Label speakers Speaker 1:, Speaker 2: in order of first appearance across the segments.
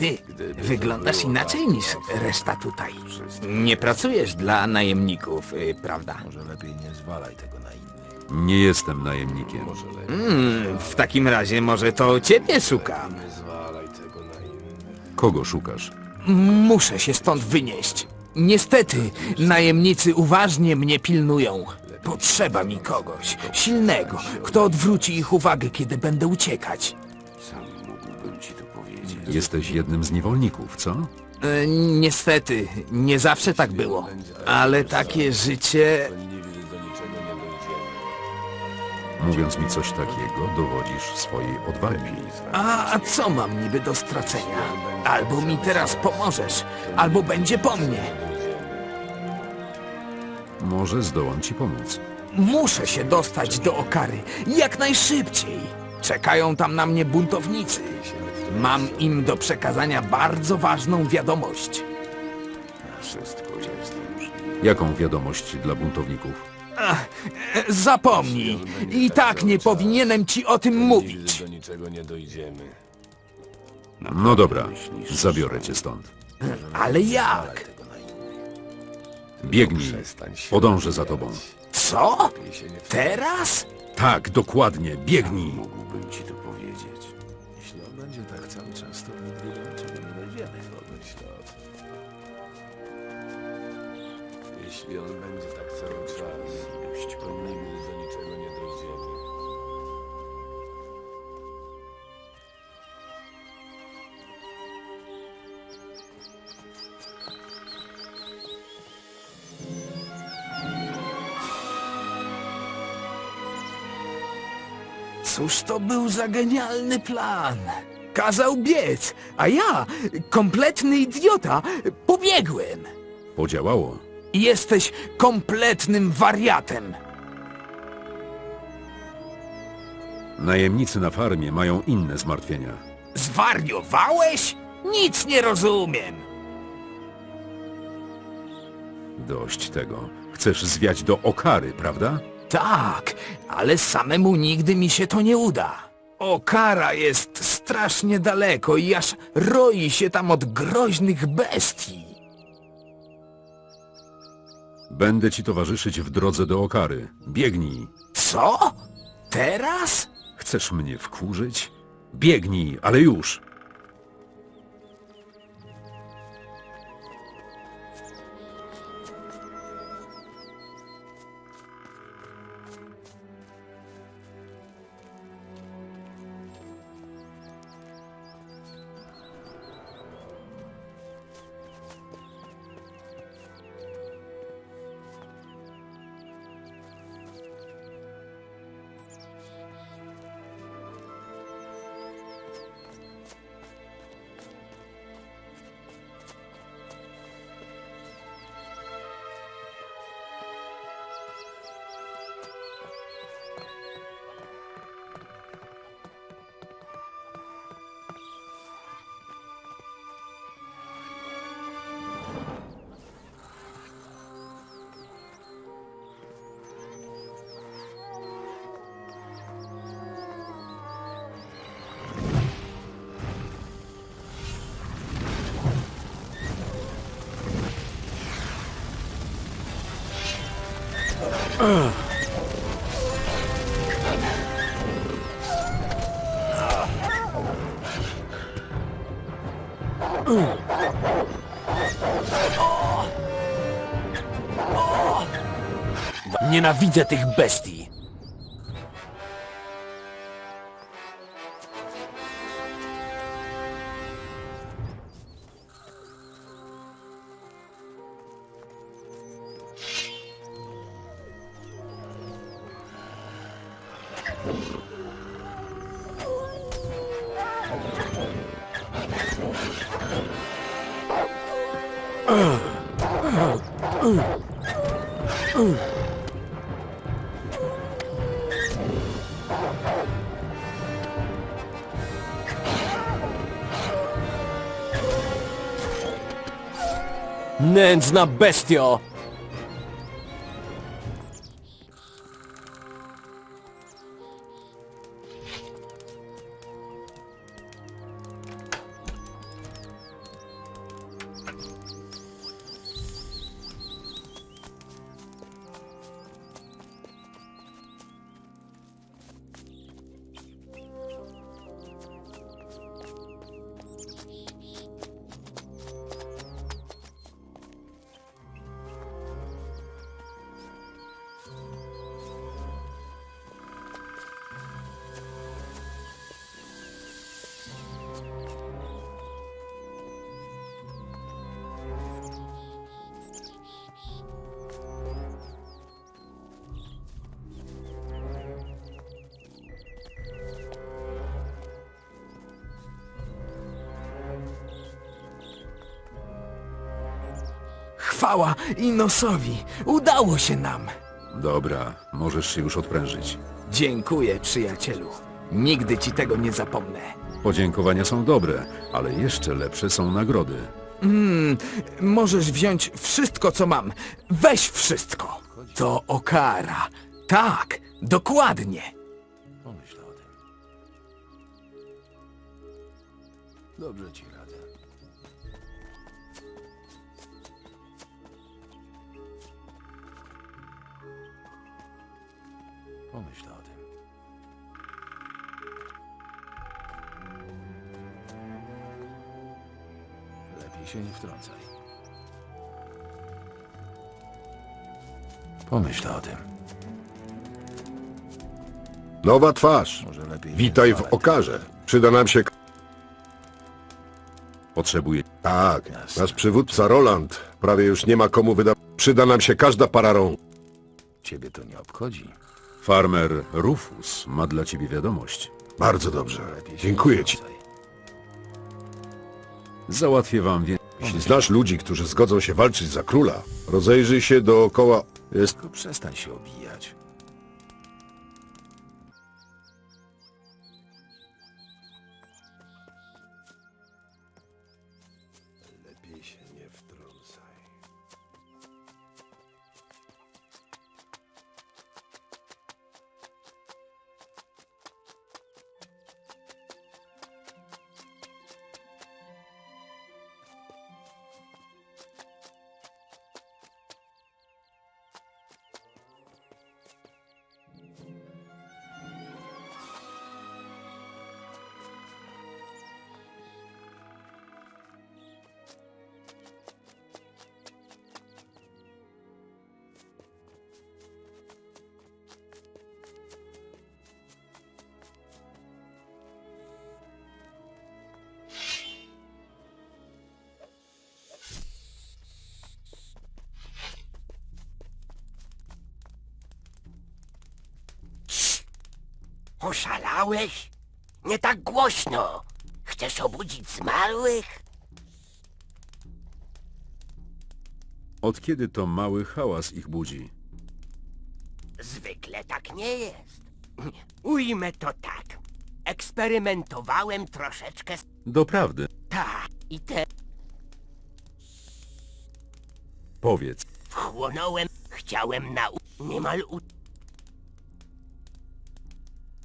Speaker 1: ty, wyglądasz inaczej niż reszta tutaj. Nie pracujesz dla najemników, y, prawda?
Speaker 2: Może lepiej nie zwalaj tego na innych.
Speaker 3: Nie jestem najemnikiem.
Speaker 2: Może lepiej
Speaker 1: Mm, w takim razie może to ciebie szukam.
Speaker 2: nie zwalaj tego na innych.
Speaker 3: Kogo szukasz?
Speaker 1: Muszę się stąd wynieść. Niestety, najemnicy uważnie mnie pilnują. Potrzeba mi kogoś silnego, kto odwróci ich uwagę, kiedy będę uciekać.
Speaker 3: Jesteś jednym z niewolników, co?
Speaker 1: E, niestety, nie zawsze tak było. Ale takie życie...
Speaker 3: Mówiąc mi coś takiego, dowodzisz swojej odwagi.
Speaker 1: A co mam niby do stracenia? Albo mi teraz pomożesz, albo będzie po mnie.
Speaker 3: Może zdołam ci pomóc.
Speaker 1: Muszę się dostać do Okary jak najszybciej. Czekają tam na mnie buntownicy. Mam im do przekazania bardzo ważną wiadomość.
Speaker 2: Wszystko cię zdąży.
Speaker 3: Jaką wiadomość dla buntowników?
Speaker 1: E, Zapomnij. I tak nie powinienem ci o tym mówić.
Speaker 2: Do niczego nie dojdziemy.
Speaker 3: No dobra, zabiorę cię stąd.
Speaker 1: Ale jak?
Speaker 2: Tego na innych.
Speaker 3: Biegnij,
Speaker 2: Przestań się
Speaker 3: podążę za tobą.
Speaker 1: Co? Teraz?
Speaker 3: Tak, dokładnie, biegnij.
Speaker 2: Mógłbym ci to Jeśli on będzie tak cały czas, to nigdy do niczego nie dojdziemy.
Speaker 1: Cóż to był za genialny plan? Kazał biec, a ja, kompletny idiota, pobiegłem.
Speaker 3: Podziałało.
Speaker 1: Jesteś kompletnym wariatem.
Speaker 3: Najemnicy na farmie mają inne zmartwienia.
Speaker 1: Zwariowałeś? Nic nie rozumiem.
Speaker 3: Dość tego. Chcesz zwiać do Okary, prawda?
Speaker 1: Tak, ale samemu nigdy mi się to nie uda. Okara jest strasznie daleko i aż roi się tam od groźnych bestii.
Speaker 3: Będę ci towarzyszyć w drodze do Okary. Biegnij.
Speaker 1: Co? Teraz?
Speaker 3: Chcesz mnie wkurzyć? Biegnij, ale już!
Speaker 1: Nienawidzę tych bestii.
Speaker 4: Nędzna bestio!
Speaker 1: Chwała Inosowi. Udało się nam.
Speaker 3: Dobra, możesz się już odprężyć.
Speaker 1: Dziękuję, przyjacielu. Nigdy ci tego nie zapomnę.
Speaker 3: Podziękowania są dobre, ale jeszcze lepsze są nagrody.
Speaker 1: Możesz wziąć wszystko, co mam. Weź wszystko. To okara. Tak, dokładnie.
Speaker 2: Pomyśl o tym. Dobrze ci radzę. Pomyśl o tym. Lepiej się nie wtrącaj. Pomyśl o tym.
Speaker 4: Nowa twarz.
Speaker 2: Może lepiej nie
Speaker 4: Witaj w Okarze. Przyda nam się...
Speaker 3: Potrzebuję...
Speaker 4: Tak, nasz przywódca Roland prawie już nie ma komu wyda... Przyda nam się każda para rąk.
Speaker 2: Ciebie to nie obchodzi.
Speaker 3: Farmer Rufus ma dla ciebie wiadomość.
Speaker 4: Bardzo dobrze. Dziękuję ci.
Speaker 3: Załatwię wam wie...
Speaker 4: Jeśli znasz ludzi, którzy zgodzą się walczyć za króla, rozejrzyj się dookoła. Jest...
Speaker 2: Tylko przestań się obijać.
Speaker 5: Oszalałeś? Nie tak głośno. Chcesz obudzić zmarłych?
Speaker 3: Od kiedy to mały hałas ich budzi?
Speaker 5: Zwykle tak nie jest. Ujmę to tak. Eksperymentowałem troszeczkę z...
Speaker 3: Doprawdy.
Speaker 5: Tak, i te
Speaker 3: Powiedz,
Speaker 5: wchłonąłem. Chciałem na... Niemal u...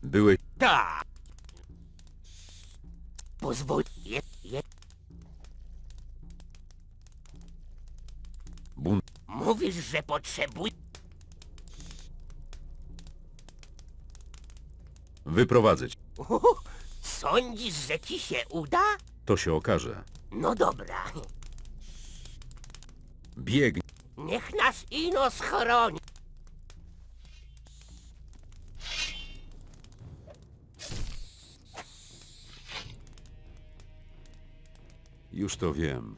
Speaker 3: byłeś...
Speaker 5: Tak. Pozwól... Je, je...
Speaker 3: bunt...
Speaker 5: Mówisz, że potrzebuj...
Speaker 3: Wyprowadzę cię.
Speaker 5: Uhu, Sądzisz, że ci się uda?
Speaker 3: To się okaże.
Speaker 5: No dobra.
Speaker 3: Biegnij.
Speaker 5: Niech nas ino schroni.
Speaker 3: Już to wiem.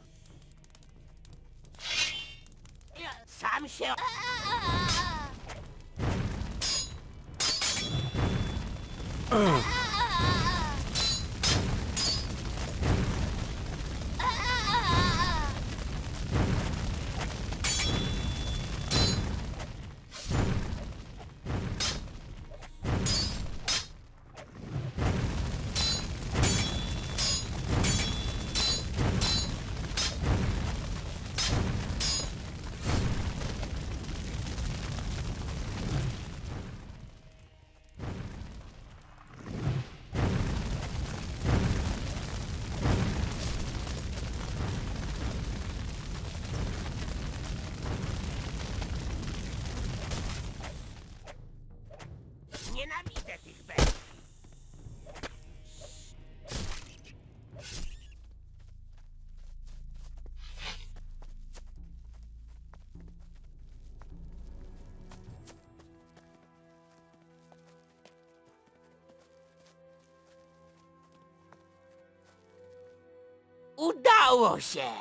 Speaker 5: Udało się!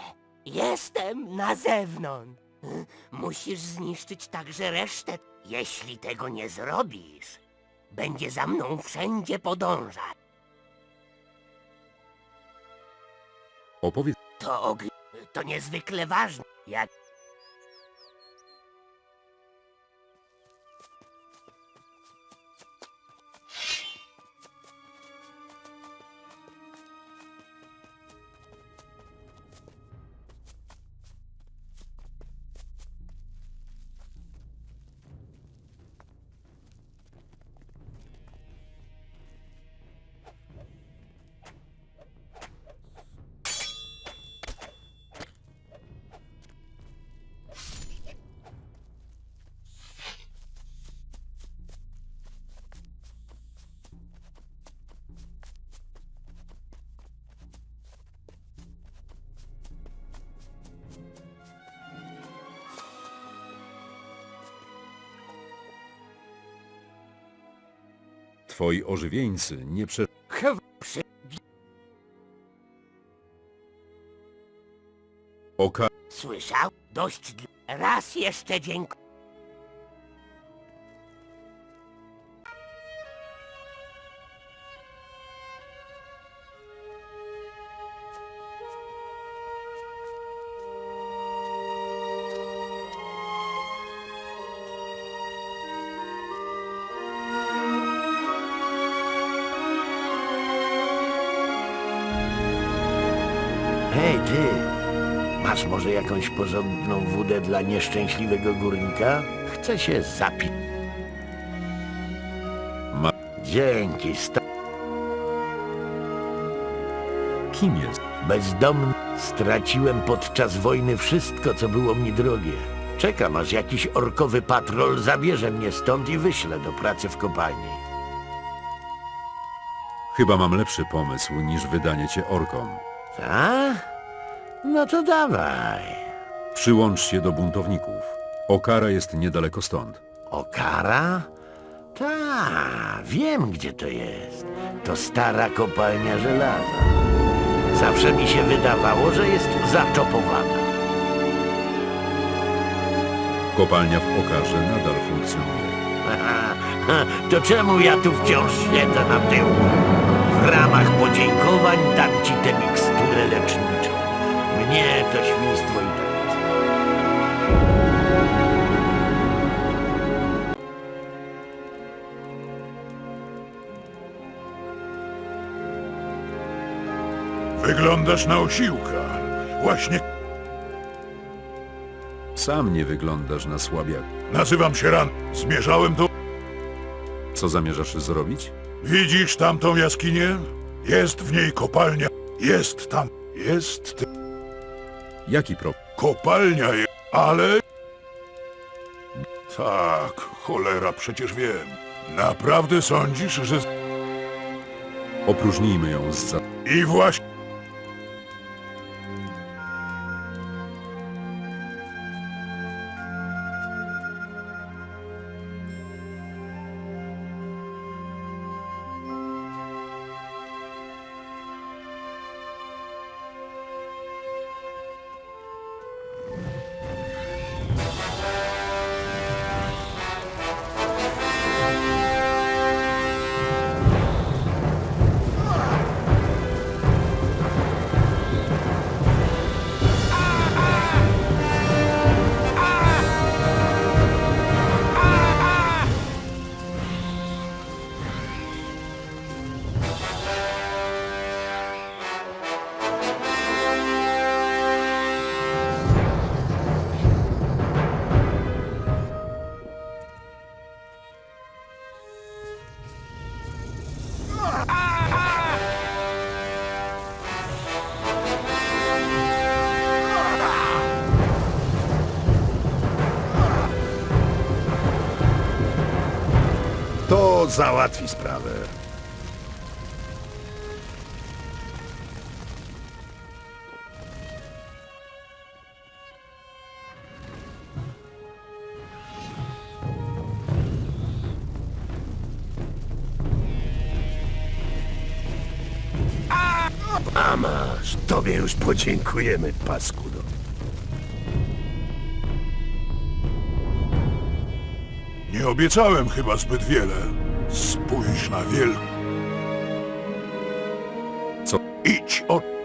Speaker 5: Jestem na zewnątrz. Musisz zniszczyć także resztę. Jeśli tego nie zrobisz, będzie za mną wszędzie podążać.
Speaker 3: Opowiedz...
Speaker 5: To og... to niezwykle ważne. Jak
Speaker 3: Twoi ożywieńcy nie prze...
Speaker 5: Chw przy...
Speaker 3: Oka...
Speaker 5: Słyszał? Dość. Raz jeszcze dziękuję.
Speaker 6: Jakąś porządną wódę dla nieszczęśliwego górnika? Chcę się zapić.
Speaker 3: Ma...
Speaker 6: Dzięki, sta...
Speaker 3: Kim jest?
Speaker 6: Bezdomny. Straciłem podczas wojny wszystko, co było mi drogie. Czekam, aż jakiś orkowy patrol zabierze mnie stąd i wyśle do pracy w kopalni.
Speaker 3: Chyba mam lepszy pomysł niż wydanie cię orkom.
Speaker 6: A? No to dawaj.
Speaker 3: Przyłącz się do buntowników. Okara jest niedaleko stąd.
Speaker 6: Okara? Ta, wiem gdzie to jest. To stara kopalnia żelaza. Zawsze mi się wydawało, że jest zaczopowana.
Speaker 3: Kopalnia w Okarze nadal funkcjonuje.
Speaker 6: To czemu ja tu wciąż siedzę na tyłku? W ramach podziękowań dam ci tę miksturę leczniczą. Mnie to świństwo i tak
Speaker 7: Wyglądasz na osiłka. Właśnie
Speaker 3: Sam nie wyglądasz na słabiak.
Speaker 7: nazywam się Ran. Zmierzałem do...
Speaker 3: Co zamierzasz zrobić?
Speaker 7: Widzisz tamtą jaskinię? Jest w niej kopalnia. Jest tam. Jest t-
Speaker 3: Jaki pro...
Speaker 7: kopalnia, je... ale... Tak, cholera, przecież wiem. Naprawdę sądzisz, że...
Speaker 3: Opróżnijmy ją z za...
Speaker 7: I właśnie...
Speaker 4: To załatwi sprawę. A masz, tobie już podziękujemy, paskudo.
Speaker 7: Nie obiecałem chyba zbyt wiele. Spójrz na wielką...
Speaker 3: Co?
Speaker 7: Idź od...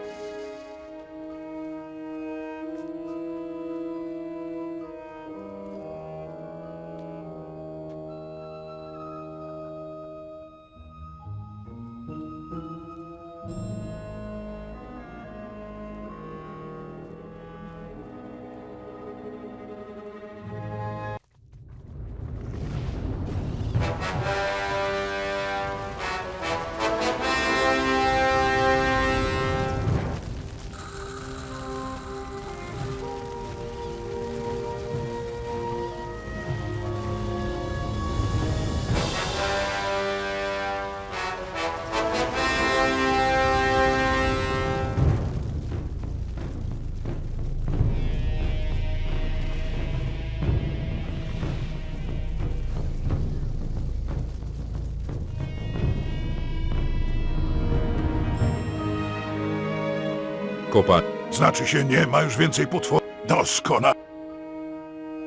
Speaker 3: Kopa...
Speaker 7: Znaczy się nie ma już więcej potworów. Doskonale.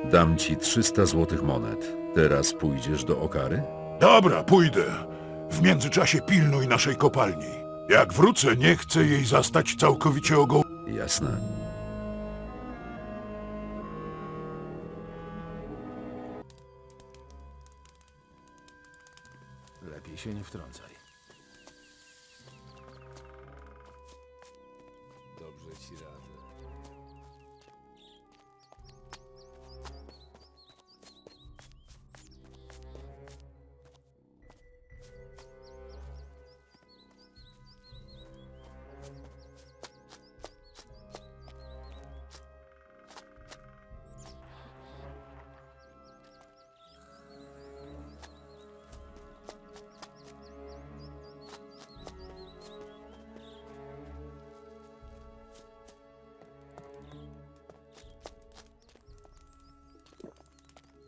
Speaker 3: Dam ci 300 złotych monet. Teraz pójdziesz do Okary?
Speaker 7: Dobra, pójdę. W międzyczasie pilnuj naszej kopalni. Jak wrócę, nie chcę jej zastać całkowicie ogoł...
Speaker 3: Jasne.
Speaker 8: Lepiej się nie wtrącaj. Dobrze ci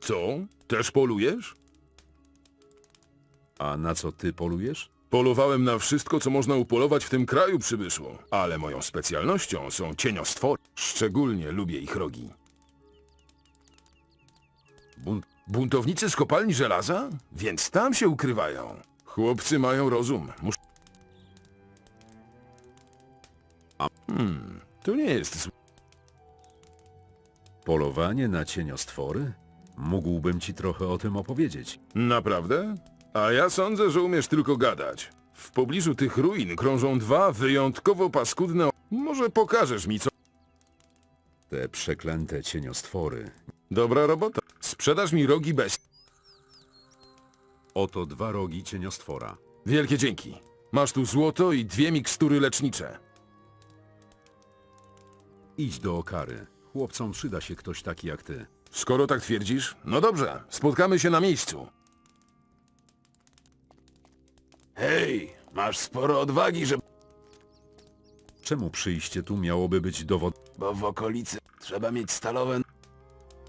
Speaker 2: Co? Też polujesz?
Speaker 3: A na co ty polujesz?
Speaker 2: Polowałem na wszystko, co można upolować w tym kraju, przybyszło. Ale moją specjalnością są cieniostwory. Szczególnie lubię ich rogi. Bunt buntownicy z kopalni żelaza? Więc tam się ukrywają. Chłopcy mają rozum. Mus... Hmm, to nie jest złe.
Speaker 3: Polowanie na cieniostwory? Mógłbym ci trochę o tym opowiedzieć.
Speaker 2: Naprawdę? A ja sądzę, że umiesz tylko gadać. W pobliżu tych ruin krążą dwa wyjątkowo paskudne... Może pokażesz mi co...
Speaker 3: Te przeklęte cieniostwory.
Speaker 2: Dobra robota. Sprzedasz mi rogi bez...
Speaker 3: Oto dwa rogi cieniostwora.
Speaker 2: Wielkie dzięki. Masz tu złoto i dwie mikstury lecznicze.
Speaker 3: Idź do Okary. Chłopcom przyda się ktoś taki jak ty.
Speaker 2: Skoro tak twierdzisz, no dobrze, spotkamy się na miejscu. Hej, masz sporo odwagi, że...
Speaker 3: Czemu przyjście tu miałoby być dowod...
Speaker 8: Bo w okolicy trzeba mieć stalowe...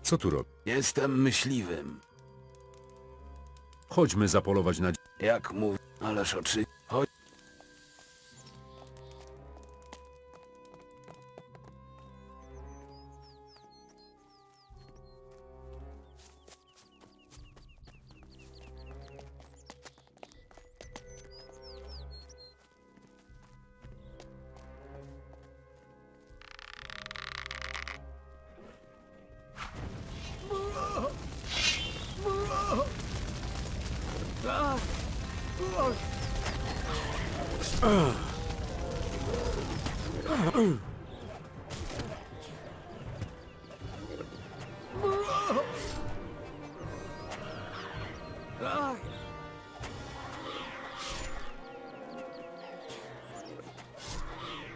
Speaker 3: Co tu robi?
Speaker 8: Jestem myśliwym.
Speaker 3: Chodźmy zapolować na...
Speaker 8: Jak mówię, ależ oczy...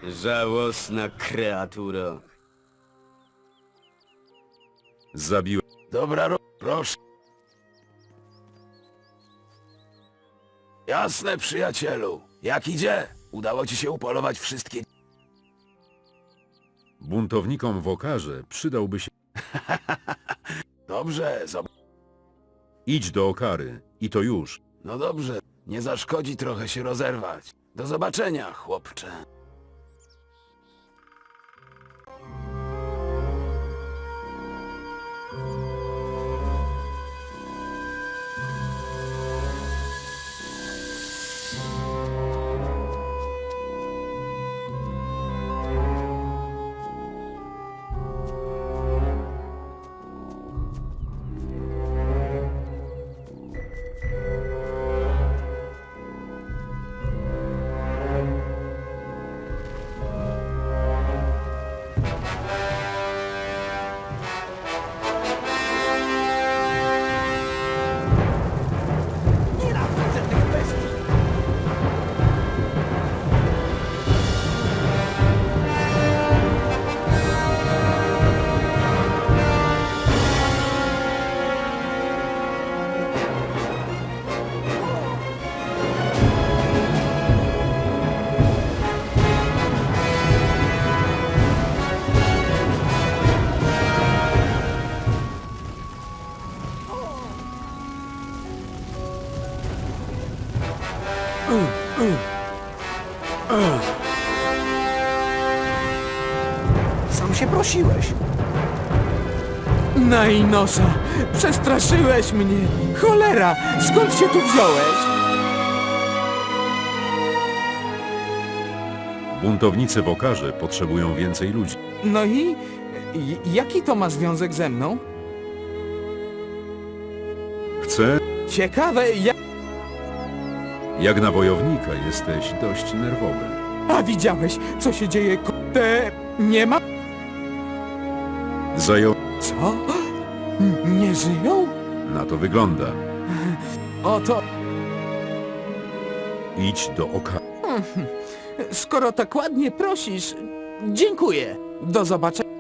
Speaker 9: Żałosna kreatura.
Speaker 3: Zabiłem...
Speaker 8: Dobra, ro... Jasne, przyjacielu. Jak idzie? Udało ci się upolować wszystkie...
Speaker 3: Buntownikom w Okarze przydałby się...
Speaker 8: Dobrze, zob...
Speaker 3: Idź do Okary. I to już.
Speaker 8: No dobrze, nie zaszkodzi trochę się rozerwać. Do zobaczenia, chłopcze.
Speaker 1: Najnosa, przestraszyłeś mnie. Cholera, skąd się tu wziąłeś?
Speaker 3: Buntownicy w Okarze potrzebują więcej ludzi.
Speaker 1: No i, i jaki to ma związek ze mną?
Speaker 3: Chcę,
Speaker 1: Ciekawe, jak...
Speaker 3: jak na wojownika jesteś dość nerwowy.
Speaker 1: A widziałeś, co się dzieje, ko... Te... Nie ma...
Speaker 3: Zajął...
Speaker 1: Co? Nie żyją?
Speaker 3: Na to wygląda.
Speaker 1: Oto...
Speaker 3: Idź do Oka.
Speaker 1: Skoro tak ładnie prosisz, dziękuję. Do zobaczenia.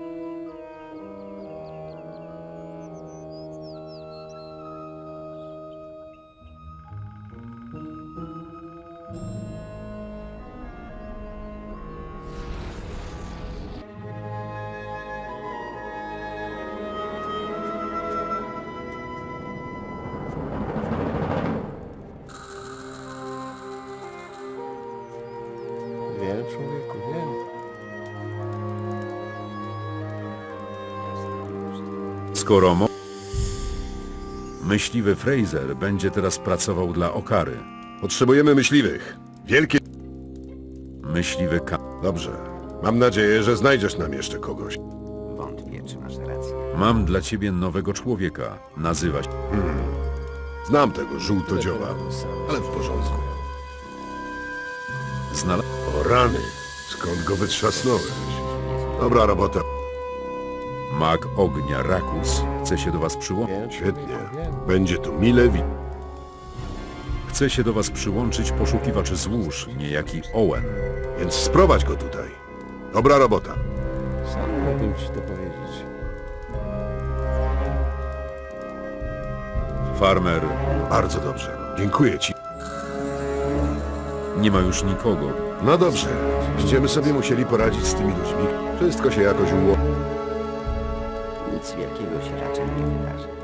Speaker 3: Skoro mo... Myśliwy Fraser będzie teraz pracował dla Okary.
Speaker 4: Potrzebujemy myśliwych. Wielkie...
Speaker 3: Myśliwy Ka...
Speaker 4: Dobrze. Mam nadzieję, że znajdziesz nam jeszcze kogoś.
Speaker 9: Wątpię, czy masz rację.
Speaker 3: Mam dla ciebie nowego człowieka. Nazywa się...
Speaker 4: Znam tego żółtodzioła, ale w porządku.
Speaker 3: Znalazł...
Speaker 4: O rany, skąd go wytrzasnąłeś? Dobra robota.
Speaker 3: Mag ognia Rakus chce się do was przyłączyć.
Speaker 4: Świetnie. Będzie tu mile wi...
Speaker 3: Chce się do was przyłączyć poszukiwacz złóż, niejaki Owen.
Speaker 4: Więc sprowadź go tutaj. Dobra robota.
Speaker 2: Sam mógłbym ci to powiedzieć.
Speaker 3: Farmer
Speaker 4: Bardzo dobrze. Dziękuję ci.
Speaker 3: nie ma już nikogo.
Speaker 4: No dobrze. Będziemy sobie musieli poradzić z tymi ludźmi. Wszystko się jakoś uło...
Speaker 9: Wielkiego się raczej nie wydarzy.